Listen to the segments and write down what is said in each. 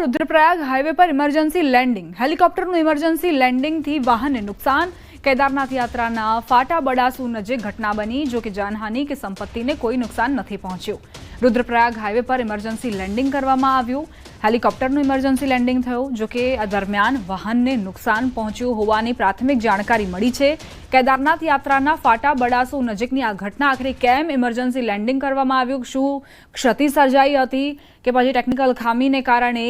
Rudraprayag highway પર emergency landing. હેલિકોપ્ટરનું emergency લેન્ડિંગથી વાહનને નુકસાન. કેદારનાથ યાત્રાના ફાટા બડાસુ નજીક ઘટના બની, જો કે જાનહાનિ કે સંપત્તિને કોઈ નુકસાન નથી પહોંચ્યું. રુદ્રપ્રયાગ હાઈવે પર ઇમરજન્સી લેન્ડિંગ કરવામાં આવ્યું. હેલિકોપ્ટરનું ઇમરજન્સી લેન્ડિંગ થયું, જો કે આ દરમિયાન વાહનને નુકસાન પહોંચ્યું હોવાની પ્રાથમિક જાણકારી મળી છે. કેદારનાથ યાત્રાના ફાટા બડાસુ નજીકની આ ઘટના આખરે કેમ ઇમરજન્સી લેન્ડિંગ કરવામાં આવ્યું? શું ક્ષતિ સર્જાઈ હતી કે પછી ટેકનિકલ ખામીને કારણે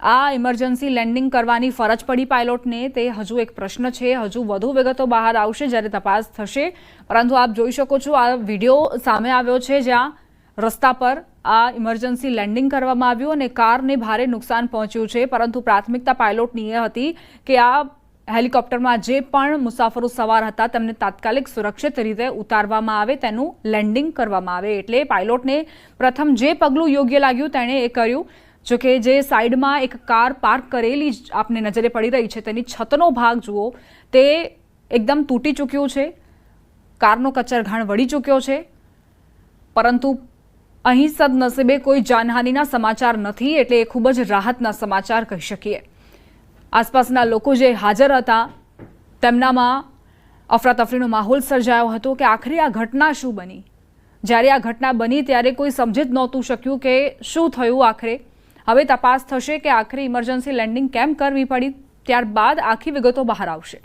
આ ઇમરજન્સી લેન્ડિંગ કરવાની ફરજ પડી પાયલોટને? તે હજુ એક પ્રશ્ન છે. હજુ વધુ વિગતો બહાર આવશે જ્યારે તપાસ થશે. પરંતુ આપ જોઈ શકો છો, આ વીડિયો સામે આવ્યો છે જ્યાં રસ્તા પર આ ઇમરજન્સી લેન્ડિંગ કરવામાં આવ્યું અને કારને ભારે નુકસાન પહોંચ્યું છે. પરંતુ પ્રાથમિકતા પાયલોટની એ હતી કે આ હેલિકોપ્ટરમાં જે પણ મુસાફરો સવાર હતા, તેમને તાત્કાલિક સુરક્ષિત રીતે ઉતારવામાં આવે, તેનું લેન્ડિંગ કરવામાં આવે. એટલે પાયલોટને પ્રથમ જે પગલું યોગ્ય લાગ્યું, તેણે એ કર્યું, જો કે જે સાઈડમાં એક કાર પાર્ક કરેલી આપને નજરે પડી રહી છે, તેની છતનો ભાગ, જુઓ, તે એકદમ તૂટી ચૂક્યો છે. કારનો કચરઘાણ વળી ચૂક્યો છે. પરંતુ અહીં સદનસીબે કોઈ જાનહાનિના સમાચાર નથી એટલે એ ખૂબ જ રાહતના સમાચાર કહી શકીએ. આસપાસના લોકો જે હાજર હતા, તેમનામાં અફરાતફરીનો માહોલ સર્જાયો હતો કે આખરે આ ઘટના શું બની? જ્યારે આ ઘટના બની ત્યારે કોઈ સમજી જ નહોતું શક્યું કે શું થયું આખરે. હવે તપાસ થશે કે આખરે ઇમરજન્સી લેન્ડિંગ કેમ કરવી પડી? ત્યારબાદ આખી વિગતો બહાર આવશે.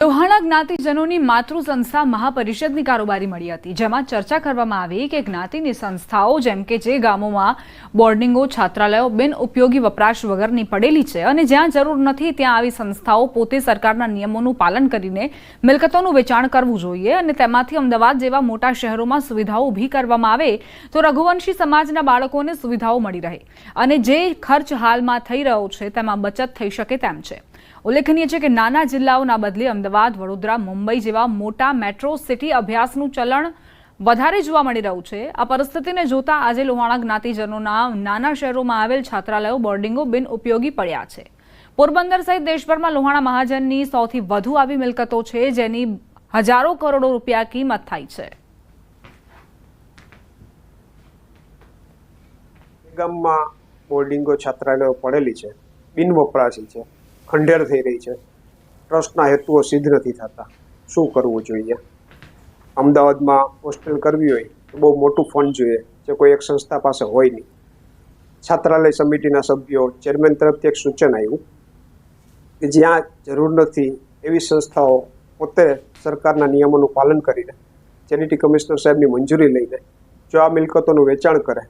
લોહાણા જ્ઞાતિજનોની માતૃ સંસ્થા મહાપરિષદની કારોબારી મળી હતી, જેમાં ચર્ચા કરવામાં આવી કે જ્ઞાતિની સંસ્થાઓ, જેમ કે જે ગામોમાં બોર્ડિંગો, છાત્રાલયો, બિન ઉપયોગી વપરાશ વગરની પડેલી છે અને જ્યાં જરૂર નથી ત્યાં આવી સંસ્થાઓ પોતે સરકારના નિયમોનું પાલન કરીને મિલકતોનું વેચાણ કરવું જોઈએ અને તેમાંથી અમદાવાદ જેવા મોટા શહેરોમાં સુવિધાઓ ઊભી કરવામાં આવે તો રઘુવંશી સમાજના બાળકોને સુવિધાઓ મળી રહે અને જે ખર્ચ હાલમાં થઈ રહ્યો છે તેમાં બચત થઈ શકે તેમ છે. ઉલ્લેખનીય છે કે નાના જિલ્લાઓના બદલે અમદાવાદ, વડોદરા, મુંબઈ જેવા મોટા મેટ્રો સિટી અભ્યાસનું ચલણ વધારે જોવા મળી રહ્યું છે. આ પરિસ્થિતિને જોતા આજે લોહાણા જ્ઞાતિજનોના નાના શહેરોમાં આવેલ છાત્રાલયો બોર્ડિંગો બિન ઉપયોગી પડ્યા છે. પોરબંદર સહિત દેશભરમાં લોહાણા મહાજનની સૌથી વધુ આવી મિલકતો છે, જેની હજારો કરોડો રૂપિયા કિંમત થાય છે. ગામમાં બોર્ડિંગો છાત્રાલયો પડેલી છે. બિન વપરાશી છે. ખંડેર થઈ રહી છે. ટ્રસ્ટના હેતુઓ સિદ્ધ નથી થતા. શું કરવું જોઈએ? અમદાવાદમાં હોસ્ટેલ કરવી હોય તો બહુ મોટું ફંડ જોઈએ, જે કોઈ એક સંસ્થા પાસે હોય નહીં. છાત્રાલય સમિતિના સભ્યો ચેરમેન તરફથી એક સૂચન આવ્યું કે જ્યાં જરૂર નથી એવી સંસ્થાઓ પોતે સરકારના નિયમોનું પાલન કરીને ચેરિટી કમિશનર સાહેબની મંજૂરી લઈને જો આ મિલકતોનું વેચાણ કરે,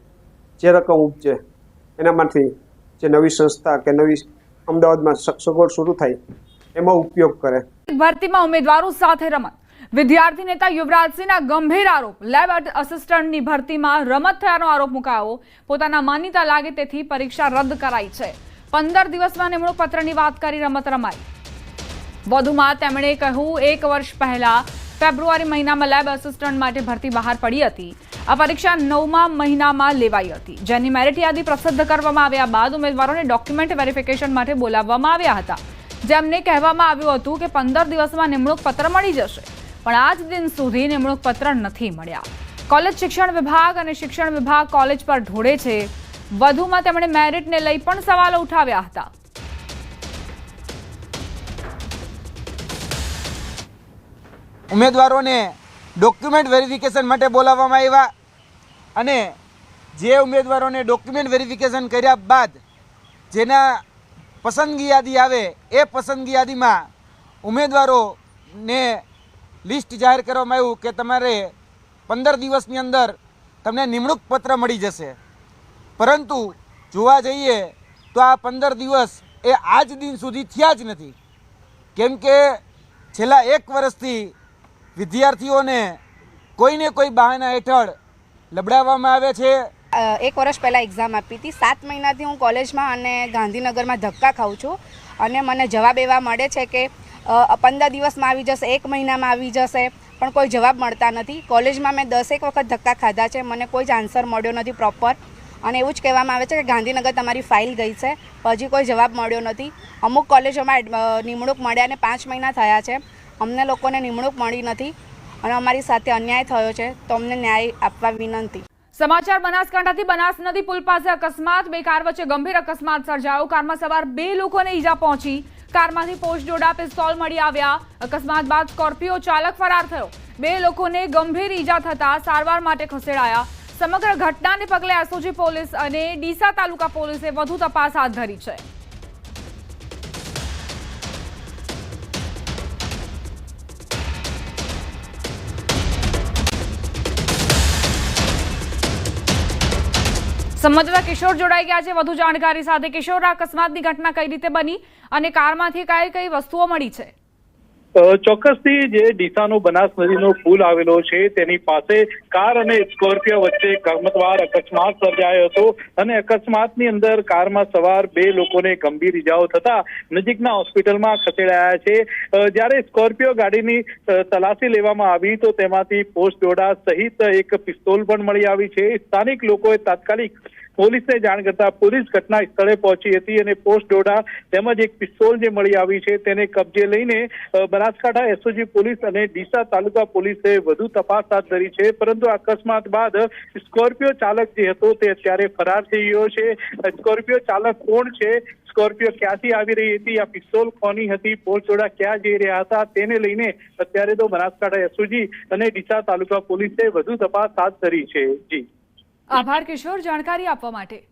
જે રકમ ઉપજે, એનામાંથી જે નવી સંસ્થા કે નવી અમદાવાદમાં સગવડ શરૂ થાય, એમાં ઉપયોગ કરે. ભરતીમાં ઉમેદવારો સાથે રમત. વિદ્યાર્થી નેતા યુવરાજસિંહના ગંભીર આરોપ. લેબ અસિસ્ટન્ટની ભરતીમાં રમત થયાનો આરોપ મુકાયો. પોતાના માન્યતા લાગે તેથી પરીક્ષા રદ કરાઈ છે. પંદર દિવસમાં નિમણૂક પત્રની વાત કરી રમત રમાઈ. વધુમાં તેમણે કહ્યું, એક વર્ષ પહેલા ફેબ્રુઆરી મહિનામાં લેબ અસિસ્ટન્ટ માટે ભરતી બહાર પડી હતી. આ પરીક્ષા નવમા મહિનામાં લેવાઈ હતી, જેની મેરિટ યાદી પ્રસિદ્ધ કરવામાં આવ્યા બાદ ઉમેદવારોને ડોક્યુમેન્ટ વેરિફિકેશન માટે બોલાવવામાં આવ્યા હતા. જેમને કહેવામાં આવ્યું હતું કે પંદર દિવસમાં નિમણૂક પત્ર મળી જશે, પણ આજ દિન સુધી નિમણૂક પત્ર નથી મળ્યા. કોલેજ શિક્ષણ વિભાગ અને શિક્ષણ વિભાગ કોલેજ પર ઢોળે છે. વધુમાં તેમણે મેરિટને લઈ પણ સવાલો ઉઠાવ્યા હતા. ઉમેદવારોને ડોક્યુમેન્ટ વેરિફિકેશન માટે બોલાવવામાં આવ્યા. અને જે ઉમેદવારોને ડોક્યુમેન્ટ વેરિફિકેશન કર્યા બાદ જેના પસંદગી યાદી આવે, એ પસંદગી યાદીમાં ઉમેદવારોને લિસ્ટ જાહેર કરવામાં આવ્યું કે તમારે પંદર દિવસની અંદર તમને નિમણૂક પત્ર મળી જશે. પરંતુ જોવા જઈએ તો આ પંદર દિવસ એ આજ દિન સુધી થયા જ નથી. કેમ કે છેલ્લા એક વર્ષથી વિદ્યાર્થીઓને કોઈને કોઈ બહાના હેઠળ લબડાવવામાં આવે છે. એક વર્ષ પહેલાં એક્ઝામ આપી હતી. સાત મહિનાથી હું કોલેજમાં અને ગાંધીનગરમાં ધક્કા ખાઉં છું. અને મને જવાબ એવા મળે છે કે પંદર દિવસમાં આવી જશે, એક મહિનામાં આવી જશે, પણ કોઈ જવાબ મળતા નથી. કોલેજમાં મેં દસેક વખત ધક્કા ખાધા છે. મને કોઈ જ આન્સર મળ્યો નથી પ્રોપર અને એવું જ કહેવામાં આવે છે કે ગાંધીનગર તમારી ફાઇલ ગઈ છે. હજી કોઈ જવાબ મળ્યો નથી. અમુક કોલેજોમાં નિમણૂક મળ્યા અને પાંચ મહિના થયા છે. અમને લોકોને નિમણૂક મળી નથી. અને અમારી સાથે અન્યાય થયો છે, તો અમને ન્યાય આપવા વિનંતી. સમાચાર બનાસકાંઠાથી બનાસ નદી પુલ પાસે અકસ્માત, બે કાર વચ્ચે ગંભીર અકસ્માત સર્જાયો. કારમાં સવાર બે લોકોને ઈજા પહોંચી. કારમાંથી પોસ્ટ જોડા, પિસ્તોલ મળી આવ્યા. અકસ્માત બાદ સ્કોર્પિયો ચાલક ફરાર થયો. બે લોકોને ગંભીર ઈજા થતા સારવાર માટે ખસેડાયા. સમગ્ર ઘટનાને પગલે એસઓજી પોલીસ અને ડીસા તાલુકા પોલીસે વધુ તપાસ હાથ ધરી છે. સંવાદદાતા કિશોર જોડાઈ ગયા છે. વધુ જાણકારી સાથે કિશોર આ અકસ્માતની ઘટના કઈ રીતે બની અને કારમાંથી કઈ કઈ વસ્તુઓ મળી છે? ચોક્કસથી જે ડીસાનો બનાસ નદીનો પુલ આવેલો છે, તેની પાસે કાર અને સ્કોર્પિયો વચ્ચે ગમતવાર અકસ્માત સર્જાયો હતો અને અકસ્માતની અંદર કારમાં સવાર બે લોકોને ગંભીર ઇજાઓ થતા નજીકના હોસ્પિટલમાં ખસેડાયા છે. જ્યારે સ્કોર્પિયો ગાડીની તલાશી લેવામાં આવી તો તેમાંથી પોસ્ટ ડોડા સહિત એક પિસ્તોલ પણ મળી આવી છે. સ્થાનિક લોકોએ તાત્કાલિક પોલીસને જાણ કરતા પોલીસ ઘટના સ્થળે પહોંચી હતી અને પોસ્ટ ડોડા તેમજ એક પિસ્તોલ જે મળી આવી છે તેને કબજે લઈને બનાસકાંઠા એસઓજી પોલીસ અને ડીસા તાલુકા પોલીસે વધુ તપાસ હાથ ધરી છે. પરંતુ અકસ્માત બાદ સ્કોર્પિયો ચાલક જે હતો તે અત્યારે ફરાર થઈ ગયો છે. સ્કોર્પિયો ચાલક કોણ છે? સ્કોર્પિયો ક્યાંથી આવી રહી હતી? આ પિસ્તોલ કોની હતી? ડોડા ક્યાં જઈ રહ્યા હતા? તેને લઈને અત્યારે તો બનાસકાંઠા એસઓજી અને ડીસા તાલુકા પોલીસે વધુ તપાસ હાથ ધરી છે. જી. આભાર કિશોર જાણકારી આપવા માટે.